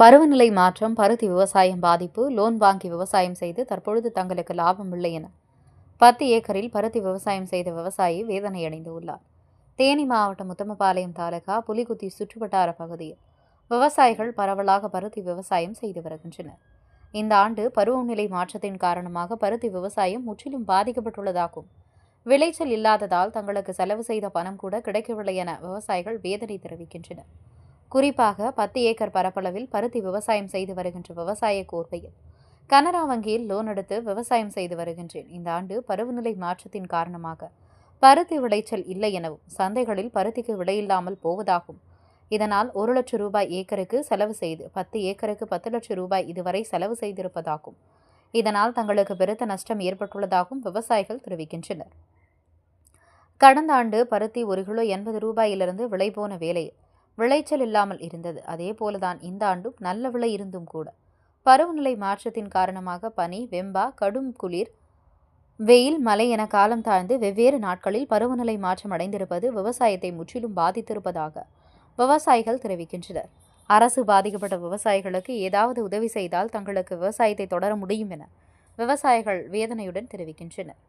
பருவநிலை மாற்றம் பருத்தி விவசாயம் பாதிப்பு லோன் வாங்கி விவசாயம் செய்து தற்பொழுது தங்களுக்கு லாபம் இல்லை என. பத்து ஏக்கரில் பருத்தி விவசாயம் செய்த விவசாயி வேதனையடைந்துள்ளார் தேனி மாவட்டம் உத்தமபாளையம் தாலுகா புலிகுத்தி சுற்றுவட்டார பகுதியில் விவசாயிகள் பரவலாக பருத்தி விவசாயம் செய்து வருகின்றனர். இந்த ஆண்டு பருவநிலை மாற்றத்தின் காரணமாக பருத்தி விவசாயம் முற்றிலும் பாதிக்கப்பட்டுள்ளதாகும் விளைச்சல் இல்லாததால் தங்களுக்கு செலவு செய்த பணம் கூட கிடைக்கவில்லை என விவசாயிகள் வேதனை தெரிவிக்கின்றனர். குறிப்பாக பத்து ஏக்கர் பரப்பளவில் பருத்தி விவசாயம் செய்து வருகின்ற விவசாய கோர்வையில். கனரா வங்கியில் லோன் எடுத்து விவசாயம் செய்து வருகின்றேன். இந்த ஆண்டு பருவநிலை மாற்றத்தின் காரணமாக பருத்தி விளைச்சல் இல்லை எனவும் சந்தைகளில் பருத்திக்கு விலையில்லாமல் போவதாகும். இதனால் ஒரு லட்சம் ரூபாய் ஏக்கருக்கு செலவு செய்து பத்து ஏக்கருக்கு பத்து லட்சம் ரூபாய் இதுவரை செலவு செய்திருப்பதாகும். இதனால் தங்களுக்கு பெருத்த நஷ்டம் ஏற்பட்டுள்ளதாகவும் விவசாயிகள் தெரிவிக்கின்றனர். கடந்த ஆண்டு பருத்தி ஒரு கிலோ எண்பது ரூபாயிலிருந்து விலை போன வேலையில் விளைச்சல் இல்லாமல் இருந்தது. அதே போலதான் இந்த ஆண்டும் நல்ல விலை இருந்தும் கூட. பருவநிலை மாற்றத்தின் காரணமாக பனி வெம்பா கடும் குளிர் வெயில் மலை என காலம் தாழ்ந்து வெவ்வேறு நாட்களில் பருவநிலை மாற்றம் அடைந்திருப்பது விவசாயத்தை முற்றிலும் பாதித்திருப்பதாக விவசாயிகள் தெரிவிக்கின்றனர். அரசு பாதிக்கப்பட்ட விவசாயிகளுக்கு ஏதாவது உதவி செய்தால் தங்களுக்கு விவசாயத்தை தொடர முடியும் என விவசாயிகள் வேதனையுடன் தெரிவிக்கின்றனர்.